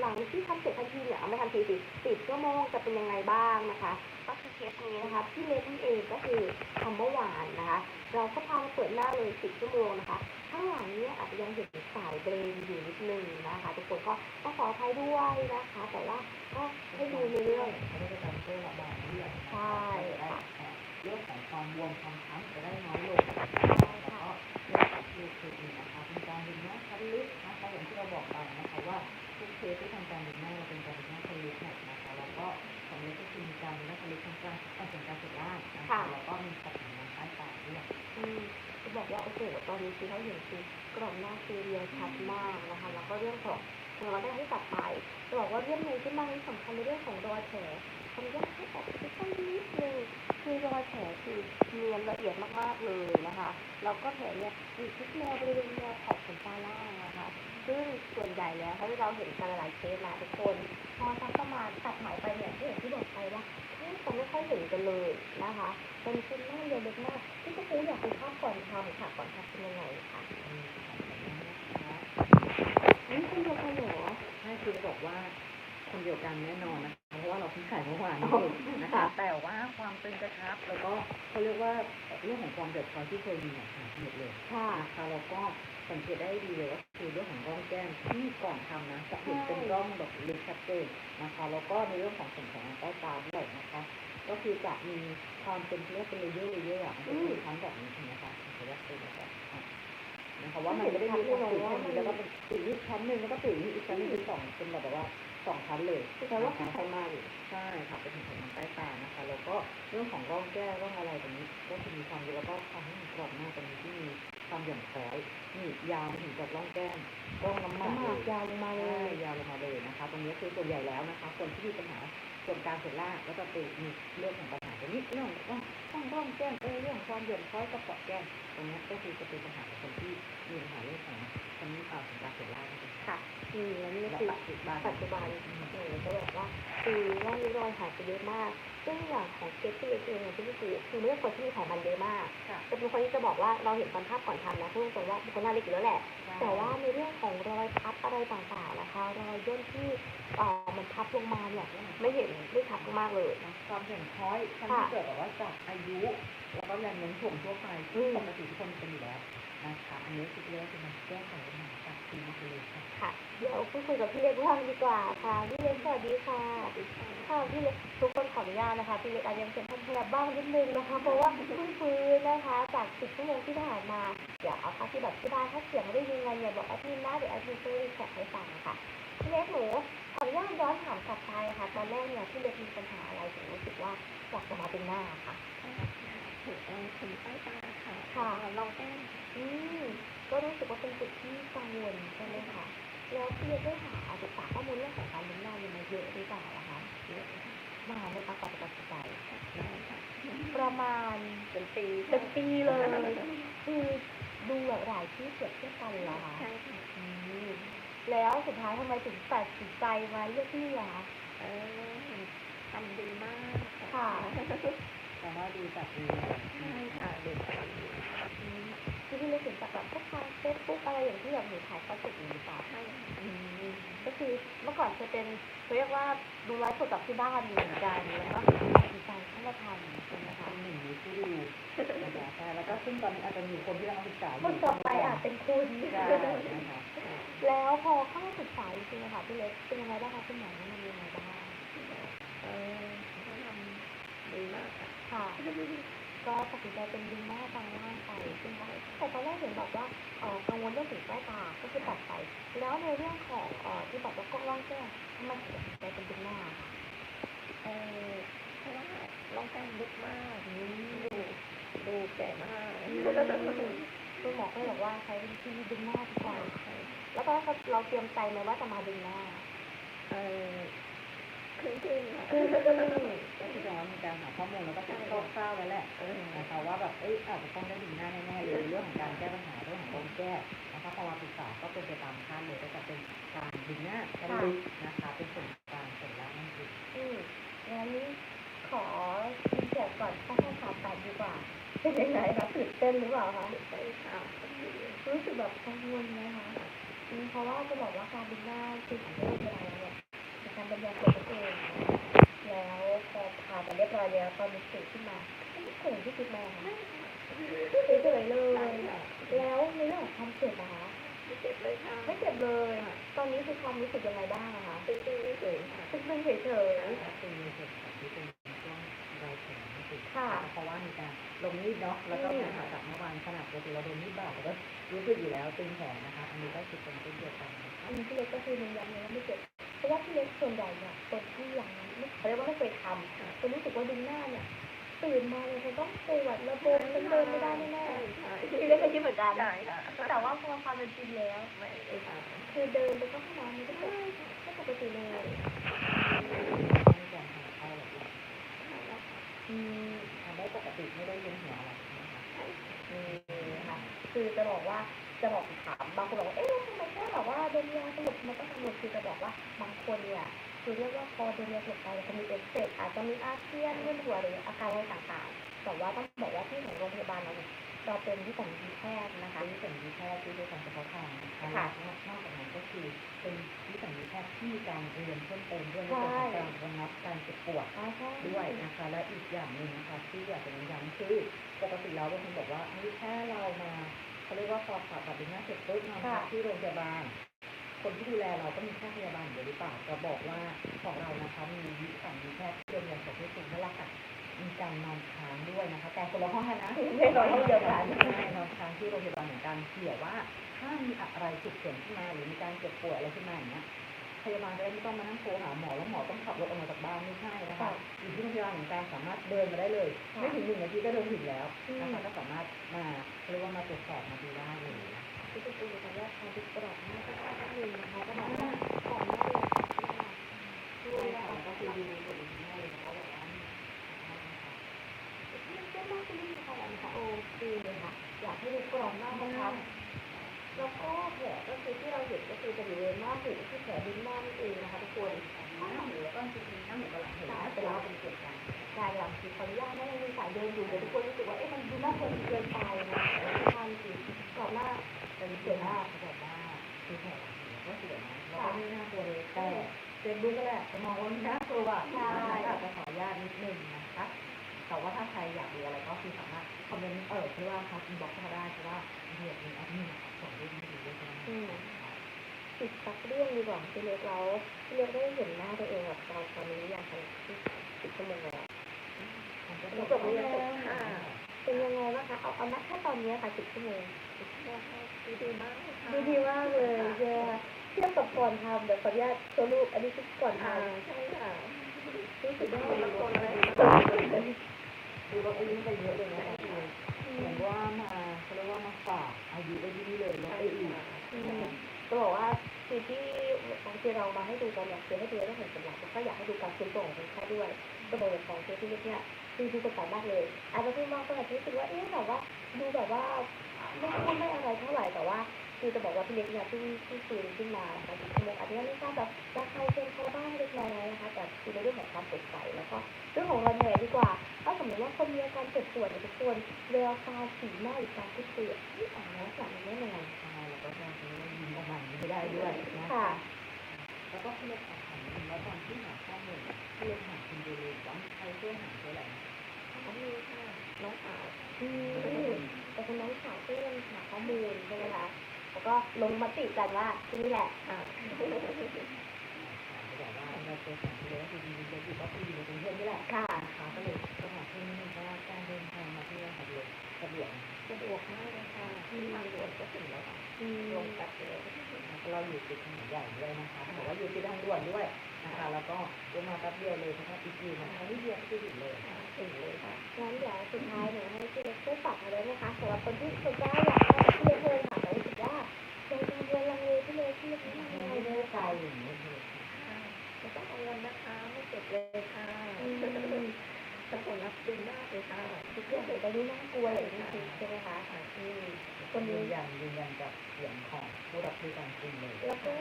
หลังที่ทำเสร็จทันทีเนี่ยเอาไม่ทันทีสิสิบชั่วโมงจะเป็นยังไงบ้างนะคะ ก็คือเคสนี้นะคะพี่เล็กนี่เองก็คือทำเมื่อวานนะคะ เราก็พาเปิดหน้าเลยสิบชั่วโมงนะคะข้างหลังเนี่ยอาจจะยังเห็นสายเบรนอยู่นิดนึงนะคะทุกคนก็ต้องขออภัยด้วยนะคะ แต่ว่าก็ให้ดูในเรื่องเขาได้การช่วยระบายเลือดใช่ค่ะเรื่องของความบวมความช้ำจะได้น้อยลง คือเขาเห็นคือกรอบหน้าคือเรียวชัดมากนะคะแล้วก็เรื่องของเราได้ที่ตัดไปจะบอกว่าเรื่องหนึงที่มาที่สำคัญในเรื่องของรอยแผลทำยากให้ออกไปสักนิดนึง อรอยแผลคือเนียนละเอียดมากๆเลยนะคะแล้วก็แผลเนี่ยอยู่ที่แนวบริเวณแนวขอบขนตาล่างนะคะ ซึ่งส่วนใหญ่แล้วถ้าที่เราเห็นกันหลายๆเคสนะทุกคน พอสักประมาณตัดไหมไปเนี่ยที่อย่างที่บอกไปว่าแทบจะไม่ค่อยเห็นกันเลยนะคะเป็นเส้นหน้าเรียวเล็กมากที่ก็คืออยากเป็นภาพก่อนทำค่ะก่อนทำเป็นยังไงค่ะนี่เป็นเดียวกันเหรอใช่คือจะบอกว่า คนเดียวกันแน่นอนนะคะเพราะว่าเราเพิ่งขายเมื่อวานนี้เองนะคะแต่ว่าความตึงกระชับแล้วก็เขาเรียกว่าเรื่องของความเดือดร้อนที่เคยมีเนี่ยหายไปหมดเลยค่ะนะคะแล้วก็สังเกตได้ดีเลยว่าคือเรื่องของร่องแก้มที่ก่อนทำนะจะเห็นเป็นร่องแบบลึกชัดเจนนะคะแล้วก็ในเรื่องของส่วนของใต้ตาด้วยนะคะ ก็คือจะมีความเป็นเรียกเป็นเลเยอร์เลเยอร์อะมันจะเป็นชั้นแบบนี้ใช่ไหมคะมันจะเรียกเป็นแบบนี้อะนะคะว่ามันไม่ได้มีความตื่นแค่นี้แล้วก็เป็นตื่นอีกชั้นหนึ่งแล้วก็ตื่นอีกชั้นหนึงเป็นสองเป็นแบบว่า สองชั้นเลยคือแปลว่าคือไขมันใช่ค่ะเป็นถึงใต้ตานะคะ แล้วก็เรื่องของร่องแก้วร่องอะไรตรงนี้ ก็จะมีความเยอะแล้วก็ความที่มันกรอบหน้าตรงนี้ที่มีความหย่อนคล้อยนี่ยาวมาถึงกับร่องแก้มร่องน้ำหมากน้ำหเลมากยยาวลงมาเลใช่ยยาวลงมาเลยนะคะ ตรงนี้คือส่วนใหญ่แล้วนะคะ คนที่มีปัญหา ส่วนกลางส่วนล่างก็จะเป็นมีเรื่องของปัญหาตรงนี้เรื่องของร่องร่องร่องแก้มเออเรื่องของความหย่อนคล้อยกระเปาะแก้มตรงนี้ก็คือจะเป็นปัญหาของคนที่มีปัญหาเรื่องของคนที่เอ่อส่วนกลางส่วนล่างนั่นเองค่ะอืมแล้วนี่ก็และคือปัจจุบันปัจจุบันหนูก็แบบว่าคือร่องริ้วรอยหายไปเยอะมาก ซึ่งอย่างของเคสที่เล็กเองเนี่ยที่คือคือไม่ใช่คนที่มีไขมันเยอะมากค่ะจะเป็นคนที่จะบอกว่าเราเห็นตอนภาพก่อนทำนะพูดตรงๆว่าเป็นคนหน้าเล็กอยู่แล้วแหละ แต่ว่าในเรื่องของรอยพับอะไรต่างๆนะคะ รอยย่นที่เอ่อมันพับลงมาเนี่ยไม่เห็นไม่ชัดมากๆเลยนะความเห็นคล้อยทั้งที่เกิดแบบว่าจากอายุ แล้วก็แรงโน้มถ่วงทั่วไปที่ปกติทุกคนเป็นอยู่แล้ว นะคะอันนี้คือเรียกว่าเป็นแก้ไขปัญหาจากทีมไปเลยค่ะค่ะ เดี๋ยวพูดคุยกับพี่เล็กบ้างดีกว่าค่ะ พี่เล็กสวัสดีค่ะค่ะพี่เล็กทุกคนขออนุญาตนะคะ พี่เล็กอาจจะยังเป็นท่านแผลบ้างนิดนึงนะคะ เพราะว่าเพิ่งฟื้นนะคะ จากสิบชั่วโมงที่ผ่านมาเดี๋ยวเอาค่ะที่แบบที่บ้านถ้าเสียงไม่ได้ยินอะไรอย่าบอกอดมินนะเดี๋ยวอดมินจะรีแคปให้ฟังค่ะ พี่เล็กหนูขออนุญาตย้อนถามกลับไปค่ะ ตอนแรกเนี่ยพี่เล็กมีปัญหาอะไรถึงรู้สึกว่าอยากจะมาเป็นหน้าค่ะ ถึงเออถึงใต้ตาค่ะค่ะเราแก้มอืมก็รู้สึกว่าเป็นจุดที่กังวลใช่ไหมคะแล้วพี่เล็กได้หาศึกษาข้อมูลเรื่องของการเลี้ยงหน้ายังไงเยอะหรือเปล่าอะคะเยอะค่ะนานไหมคะกว่าจะตัดสินใจได้ค่ะประมาณเป็นปีเป็นปีเลยคือดูแบบหลายที่เปรียบเทียบกันเหรอคะใช่ค่ะอืมแล้วสุดท้ายทำไมถึงตัดสินใจมาเลือกที่นี่อะคะเออทำดีมากค่ะ แต่ว่าดูจากดูใช่ค่ะดูทำดีอืมคือพี่เล็กถึงจากแบบพวกทางเฟซบุ๊กอะไรอย่างที่แบบหนูถ่ายทอดสดอยู่หรือเปล่าใช่ค่ก็คือเมื่อก่อนจะเป็นเขาเรียกว่าดูไลฟ์สดกับที่บ้านเหมือนกันแล้วก็ตัดสินใจเข้ามาทำใช่ไหมคะหนึ่งในผู้ดูนะคะใช่แล้วก็ซึ่งตอนนี้อาจจะมีคนที่กำลังศึกษาคนต่อไปอาจเป็นคุณใช่แล้วพอเข้าศึกษาจริงๆค่ะพี่เล็กเป็นยังไงบ้างคะคุณหมอแนะนยังไงบ้างเออทำดีมากค่ะ ค่ะ ก็ตัดสินใจเป็นดึงหน้าบางล่างไปใช่ไหมคะแต่ตอนแรกเห็นบอกว่าเอ่อกังวลเรื่องถึงใต้ตาก็คือตัดไป แล้วในเรื่องของเอ่อที่บอกว่ากล้องร่องแก้มทำไมถึงตัดสินใจเป็นดึงหน้าคะเออเพราะว่าลองแก้มลึกมากดูดูแก่มากคุณหมอก็เลยบอกว่าใช้วิธีดึงหน้าดีกว่าแล้วตอนนั้นเราเตรียมใจไหมว่าจะมาดึงหน้าเออ ครึ่งครึ่งๆค่ะคือก็คือจะว่ามีการหาข้อมูลแล้วก็คร่าวๆไว้แหละเออนะคะว่าแบบเอ้ยอาจจะต้องได้ดึงหน้าแน่ๆเลยเรื่องของการแก้ปัญหาเรื่องของลมแก้นะคะพอมาศึกษาก็เป็นไปตามคาดเลยก็จะเป็นการดึงหน้าชั้นลึกนะคะเป็นส่วนกลางส่วนล่างนั่นเองอืมงั้นขอรีแคปก่อนข้อข้อขาตัดดีกว่า เป็นยังไงคะตื่นเต้นหรือเปล่าคะใช่ค่ะรู้สึกแบบกังวลไหมคะอืมเพราะว่าจะบอกว่าการดึงหน้าคือของโรคอะไรเนี่ย บรรยายเกี่ยวกับตัวเองแล้วพอผ่านไปเรียบร้อยแล้วตอนนี้ตื่นขึ้นมาไม่เขินที่คิดมาค่ะเฉยเลย แล้วในเรื่องของความเจ็บนะคะไม่เจ็บเลยค่ะไม่เจ็บเลย ตอนนี้คือความรู้สึกยังไงบ้างคะเป็นเฉยๆค่ะเป็นเฉยเป็นในส่วนของที่เป็นช่วงรอยแผลนั่นเองค่ะเพราะว่ามีการลงมีดเนาะแล้วก็ผ่าตัดเมื่อวานขนาดปกติเราโดนมีดบาดเราก็รู้สึกอยู่แล้วตึงแขนนะคะ อันนี้ก็คือเป็นเช่นเดียวกันอันนี้พี่เล็กก็คือยืนยันเลยว่าไม่เจ็บ เพราะว่าพี่เล็กส่วนใหญ่เนี่ยคนที่ยังไม่เขาเรียกว่าไม่เคยทำจะรู้สึกว่าดึงหน้าเนี่ยตื่นมาเนี่ยจะต้องปวดระบมฉันเดินไม่ได้แน่ใช่ๆพี่เล็กเคยคิดเหมือนกันใช่ค่ะแต่ว่าพอความเป็นจริงแล้วไม่เลยค่ะคือเดินไปเข้าห้องน้ำมันก็ปกติก็ปกติเลยมีการทำเข้าแบบนี้อืมทำได้ปกติไม่ได้ยินหัวอะไรนะคะนี่นะคะคือจะบอกว่า จะบอกถามบางคนบอกว่าเอ๊ะทำไมแค่แบบว่าโดนยาสลบมันก็สลบคือจะบอกว่าบางคนเนี่ยคือเรียกว่าพอโดนยาสลบไปจะมีเอฟเฟกต์อาจจะมีอาเจียนมึนหัวหรืออาการอะไรต่างๆแต่ว่าต้องบอกว่าที่ของโรงพยาบาลเราเนี่ยเราเป็นวิสัญญีแพทย์นะคะวิสัญญีแพทย์ที่ด้วยการเฉพาะทางนะคะค่ะนอกจากนั้นก็คือเป็นวิสัญญีแพทย์ที่มีการเรียนเพิ่มเติมด้วยในส่วนของการระงับการเจ็บปวดอ่าใช่ด้วยนะคะ และอีกอย่างหนึ่งนะคะที่อยากจะเน้นย้ำคือปกติแล้วบางคนบอกว่าเฮ้ยแค่เรามา เขาเรียกว่าพอผ่าตัดดึงหน้าเสร็จปุ๊บมาพักที่โรงพยาบาล คนที่ดูแลเราก็มีแค่พยาบาลอย่างเดียวหรือเปล่าจะบอกว่าของเรานะคะมีวิสัญญีแพทย์ที่เรียนอย่างสมที่สุดนั่นแหละค่ะมีการนอนค้างด้วยนะคะ แต่คนละห้องกันนะไม่นอนห้องเดียวกันใช่นอนค้างที่โรงพยาบาลเหมือนกันเผื่อว่าถ้ามีอะไรฉุกเฉินขึ้นมาหรือมีการเจ็บป่วยอะไรขึ้นมาอย่างเงี้ย พยาบาลจะได้ไม่ต้องมานั่งโทรหาหมอแล้วหมอต้องขับรถออกมาจากบ้านไม่ใช่นะคะอยู่ที่โรงพยาบาลเหมือนกันสามารถเดินมาได้เลยค่ะไม่ถึงหนึ่งนาทีก็เดินถึงแล้วอืมนะคะก็สามารถมาเรียกว่ามาตรวจสอบมาดูได้เลยนะที่เป็นตัวแต่ว่าทางที่กรอบมากก็ค่อนข้างหนึ่งนะคะก็บอกว่าก่อนหน้าเลยค่ะที่ว่าใช่ด้วยค่ะนะคะก็คือดูตัวเองได้เลยเขาบอกว่ามันก็มากขึ้นนะคะอันนี้ค่ะโอเคเลยค่ะอยากให้ดูกรอบมากนะคะแล้วก็แผลก็คือที่เราเห็น ลดึงหน้านั่นเองนะคะทุกคนหน้าหมูแล้วก็จริงๆหน้าหมูกับหลังเห็นแต่เราเป็นเกิดกันกายหลังคือขออนุญาตไม่ให้มีสายเดินอยู่เดี๋ยวทุกคนรู้สึกว่าเอ๊ะมันดูน่ากลัวเกินไปนะทางคือกรอบหน้าเป็นเกิดหน้าเขาบอกว่าคือแผลหลังเห็นก็สวยนะแล้วก็ไม่น่ากลัวเลยแต่เฟซบุ๊กก็แหละจะมองว่ามันน่ากลัวอะอาจจะขออนุญาตนิดนึงนะคะแต่ว่าถ้าใครอยากดูอะไรก็คือสามารถคอมเมนต์เออที่ว่าครับอินบ็อกซ์เข้ามาได้เพราะว่าเดี๋ยวมีแอดมินส่งรูปมาดูด้วยกัน อืมปิดสักเรื่องดีกว่าพี่เล็กแล้วพี่เล็กได้เห็นหน้าตัวเองแบบตอนตอนนี้อย่างไรที่สิบชั่วโมงแล้วมันก็จบหรือยังค่ะเป็นยังไงบ้างคะเอาเอานักแค่ตอนนี้ค่ะสิบชั่วโมงดีดีมากค่ะดูดีมากเลยใช่ไหมคะเทียบกับก่อนทำเดี๋ยวขออนุญาตโชว์รูปอันนี้คือก่อนทอ่าใช่ค่ะำรู้สึกได้คนละคนเลยดูลดอายุไปเยอะเลยนะคะคือเหมือนว่ามาเขาเรียกว่ามาฝากอายุไว้ที่นี่เลยลดไปอีกจะบอกว่า คือที่บางทีเรามาให้ดูกันเนี่ยคือให้ดูเรื่องของสำลักแล้วก็อยากให้ดูการฟื้นตัวของคนไข้ด้วยจะบอกอย่างของเคสที่เนี่ยคือดูกระต่ายมากเลยอาจจะพูดมากก็อาจจะรู้สึกว่าเอ๊ะแบบว่าดูแบบว่าไม่พูดไม่อะไรเท่าไหร่แต่ว่าคือจะบอกว่าพี่เล็กเนี่ยที่ที่ฟื้นขึ้นมานะคะสิบชั่วโมงอาจจะไม่ทราบแบบราคาเชิงเขาบ้างเล็กน้อยนะคะแต่คือในเรื่องของความสดใสแล้วก็เรื่องของรอยแผลดีกว่าถ้าสมมติว่าคนมีอาการเจ็บปวดเนี่ยทุกคนเวลาตาสีหน้าหรือการพูดคุยอะที่อ่านแล้วจากมันแน่นอนใช่แล้วก็ ไม่ได้ด้วยนะค่ะแล้วก็เพื่อขอถามนิดนึงว่าตอนที่หาข้อมูลเพื่อหาคุณดูเลยว่าใครช่วยหาเท่าไหร่น้องมีค่ะน้องสาวอืมแต่คุณน้องสาวช่วยกันหาข้อมูลใช่ไหมคะแล้วก็ลงมติกันว่าที่นี่แหละ อ่า เขาบอกว่า เราเจอสองคนเลยก็คือจริงๆจะอยู่ก็คืออยู่ในกรุงเทพนี่แหละค่ะนะคะก็เลยต้องหาเพื่อนนิดนึงเพราะว่าการเดินทางมาที่นี่ค่ะเดียวสะดวกสะดวกมากเลยค่ะที่ทางด่วนก็ถึงแล้วค่ะอืมลงแป๊บเดียวเราอยู่ติดถนนใหญ่ด้วยนะคะแต่ว่าอยู่ที่ทางด่วนด้วยนะคะแล้วก็ลงมาแป๊บเดียวเลยเพราะว่าอีกทีนะคะนี่เดียวก็คือถึงเลยค่ะถึงเลยค่ะงั้นเดี๋ยวสุดท้ายหนูให้พี่เล็กช่วยฝากมาเลยนะคะสำหรับคนที่สนใจ ยืนยันยืนยันจากเสียงของผู้รับบริการจริงเลยแล้วก็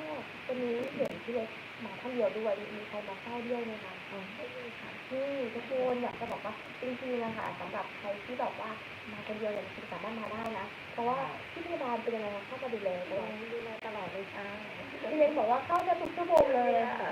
วันนี้เห็นพี่เล็กมาท่านเดียวด้วยมีใครมาเฝ้าด้วยไหมคะอ๋อไม่มีค่ะอืมทุกคนอยากจะบอกว่าจริงๆนะคะสำหรับใครที่แบบว่ามาคนเดียวเนี่ยจริงๆสามารถมาได้นะ เพราะว่าที่พยาบาลเป็นยังไงคะเข้ามาดูแลตลอดดูแลตลอดเลยค่ะพี่เล็กบอกว่าเข้าได้ทุกชั่วโมงเลยแล้วก็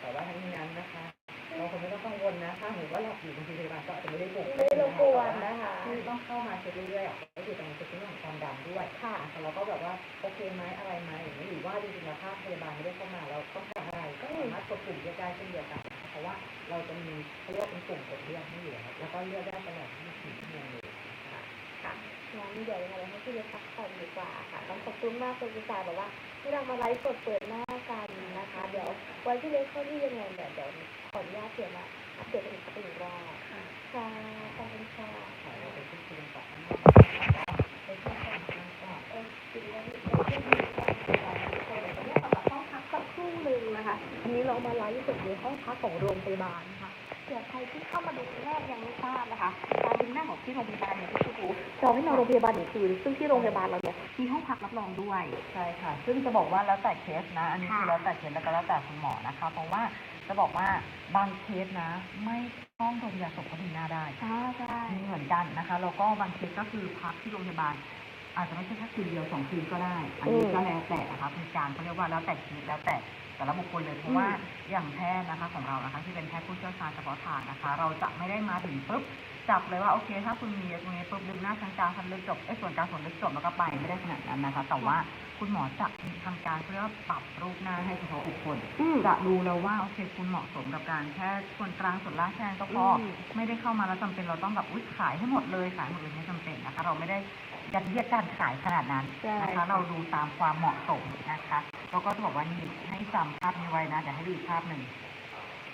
แต่ว่าทั้งนี้นั้นนะคะ เราคงไม่ต้องกังวลนะ ถ้าหรือว่าหลับอยู่บางทีพยาบาลก็อาจจะไม่ได้ปลุกไม่ได้รบกวนนะคะที่ต้องเข้ามาเช็คเรื่อยๆอะก็คือตรงเช็คเรื่องของความดันด้วยค่ะนะคะเราก็แบบว่าโอเคไหมอะไรไหมอย่างนี้หรือว่าจริงๆแล้วถ้าพยาบาลไม่ได้เข้ามาเราต้องการอะไรก็สามารถกดปุ่มเลือกได้เช่นเดียวกันนะคะเพราะว่าเราจะมีเขาเรียกว่าเป็นปุ่มกดเลือกให้อยู่แล้วแล้วก็เลือกได้ตลอด24ชั่วโมงเลยนะคะค่ะงั้นเดี๋ยวยังไงเราให้พี่เล็กพักผ่อนดีกว่าค่ะต้องขอบคุณมากคุณพิจารแบบว่าที่เรามาไลฟ์สดเปิดหน้ากัน นะคะ เดี๋ยวไว้พี่เล็กเข้าที่ยังไงเดี๋ยเดี๋ยวขออนุญาตเปลี่ยนมาอัปเดตกันอีกสักหนึ่งรอบค่ะค่ะขอบคุณค่ะขอเราไปพูดคุยกันต่อข้างนอกไปพูดคุยกันต่อเออจริงแล้วนี่เราไม่มีการติดต่อนนี่ยเราต้องพักสักคู่หนึ่งนะคะอันนี้เรามาไลฟ์สดในห้องพักของโรงพยาบาลนะคะเผื่อใครที่เข้ามาดูครั้งแรกยังไม่ทราบนะคะการดึงหน้าของที่โรงพยาบาลเนี่ยก็คือจองให้นอนโรงพยาบาลหนึ่งคืนซึ่งที่โรงพยาบาลเราเนี่ย มีห้องพักรับรองด้วย ใช่ค่ะ ซึ่งจะบอกว่าแล้วแต่เคสนะ อันนี้คือค่ะ แล้วแต่เคสแล้วก็แล้วแต่คุณหมอนะคะ เพราะว่าจะบอกว่าบางเคสนะ ไม่ต้องโรงพยาบาลศพก็ดึงหน้าได้ ใช่ใช่มีเหมือนกันนะคะแล้วก็บางเคสก็คือพักที่โรงพยาบาล อาจจะไม่ใช่แค่คืนเดียวสองคืนก็ได้ อันนี้ก็แล้วแต่นะคะเป็นการเขาเรียกว่าแล้วแต่เคสแล้วแต่แต่ละบุคคลเลยเพราะว่าอย่างแพทย์นะคะของเรานะคะที่เป็นแพทย์ผู้เชี่ยวชาญเฉพาะทางนะคะ เราจะไม่ได้มาถึงปุ๊บ จับเลยว่าโอเค ถ้าคุณมีตรงนี้ปุ๊บดึงหน้าชั้นกลางชั้นลึกจบไอ้ยส่วนกลางส่วนลึกจบแล้วก็ไปไม่ได้ขนาดนั้นนะคะ แต่ว่าคุณหมอจะทำการเขาเรียกว่าปรับรูปหน้าให้เฉพาะบุคคลอืมจะดูแล้วว่าโอเค คุณเหมาะสมกับการแค่ส่วนกลางส่วนล่างแค่นั้นก็พออมไม่ได้เข้ามาแล้วจำเป็นเราต้องแบบอุ้ยขายให้หมดเลยขายหมดเลยไม่จำเป็นนะคะ เราไม่ได้ยัดเยียดการขายขนาดนั้นใช่นะคะ เราดูตามความเหมาะสมนะคะแล้วก็จะบอกว่านี่ให้จำภาพนี้ไว้นะเดี๋ยวให้ดูอีกภาพหนึ่ง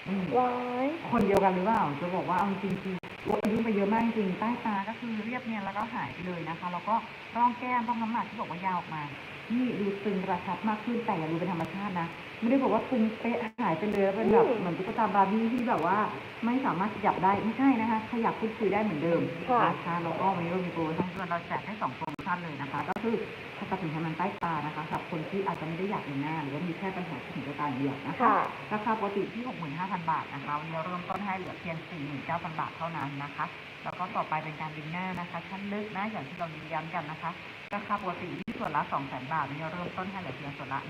นี่ว้ายคนเดียวกันหรือเปล่าจะบอกว่าเอาจริงๆคือ ลดอายุไปเยอะมากจริงใต้ตาก็คือเรียบเนียนแล้วก็หายไปเลยนะคะ แล้วก็ร่องแก้มร่องน้ำหนักที่บอกว่ายาวออกมานี่ดูตึงกระชับมากขึ้นแต่อย่าดูเป็นธรรมชาตินะ ไม่ได้บอกว่าตึงเป๊ะหายไปเลยแล้วเป็นแบบเหมือนตุ๊กตาบาร์บี้ที่แบบว่าไม่สามารถขยับได้ไม่ใช่นะคะ ขยับพูดคุยได้เหมือนเดิมนะคะแล้วก็วันนี้เรามีโปรโมชั่นด้วยเราแจกให้สองโปรโมชั่นเลยนะคะ ก็คือถ้าตัดสินไขมันใต้ตานะคะสำหรับคนที่อาจจะไม่ได้อยากเป็นหน้าหรือว่ามีแค่ปัญหาที่ถึงตาอย่างเดียวนะคะค่ะราคาปกติที่ 65,000 บาทนะคะวันนี้เริ่มต้นให้เหลือเพียง 49,000 บาทเท่านั้นนะคะ แล้วก็ต่อไปเป็นการดึงหน้านะคะ ชั้นลึกนะอย่างที่เราย้ำกันนะคะ ราคาปกติที่ส่วนละ200,000บาทนนี้เริ่มต้นให้เหลือเพียงส่วนละ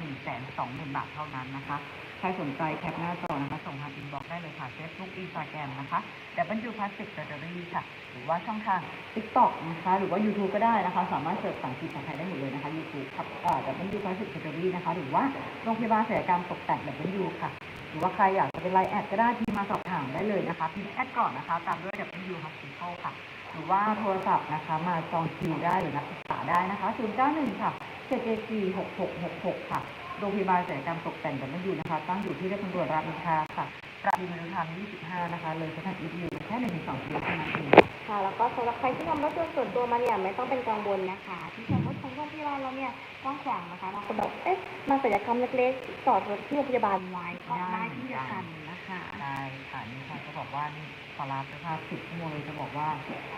120,000 บาทเท่านั้นนะคะ ใครสนใจแคปหน้าจอนะคะ ส่งทางอินบ็อกซ์ได้เลยค่ะ Facebook Instagram นะคะ W Plastic Surgery ค่ะ หรือว่าช่องทาง TikTok นะคะ หรือว่า YouTube ก็ได้นะคะ สามารถเสิร์ชภาษาอังกฤษภาษาไทยได้หมดเลยนะคะ YouTube ครับเอ่อ W Plastic Surgery นะคะ หรือว่าโรงพยาบาลศัลยกรรมตกแต่ง W ค่ะ หรือว่าใครอยากจะเป็นไลน์แอดก็ได้พิมพ์มาสอบถามได้เลยนะคะพิมพ์แอดก่อนนะคะ ตามด้วย W Hospital ค่ะ หรือว่าโทรศัพท์นะคะมาจองคิวได้หรือนัดปรึกษาได้นะคะ 091 ค่ะ774 6666 ค่ะ โรงพยาบาลศัลยกรรมตกแต่ง W นะคะ ตั้งอยู่ที่เรียกตำรวจรามอินทราค่ะปราบอินทรา25 นะคะ เลยสถานอีทีแค่1-2กิโลเท่านั้นเองค่ะ แล้วก็สำหรับใครที่นำรถยนต์ส่วนตัวมาเนี่ยไม่ต้องเป็นกังวลนะคะ ที่จอดรถของโรงพยาบาลเราเนี่ยกว้างขวางนะคะบางคนแบบเอ๊ะมาศัลยกรรมเล็กๆจอดรถที่โรงพยาบาลไว้ก็ได้ที่เดียวกันนะ คะได้ค่ะนี่ค่ะจะบอกว่านี่ขอลาไปภาพสิบชั่วโมงเลยจะบอกว่า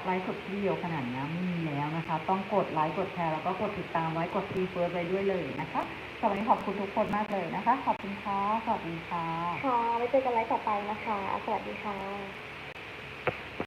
ไลฟ์สดที่เดียวขนาดนี้ไม่มีแล้วนะคะ ต้องกดไลค์กดแชร์แล้วก็กดติดตามไว้กดซีเฟิร์สไว้ด้วยเลยนะคะสำหรับวันนี้ขอบคุณทุกคนมากเลยนะคะ ขอบคุณค่ะสวัสดีค่ะ ค่ะไว้เจอกันไลฟ์ต่อไปนะคะ สวัสดีค่ะ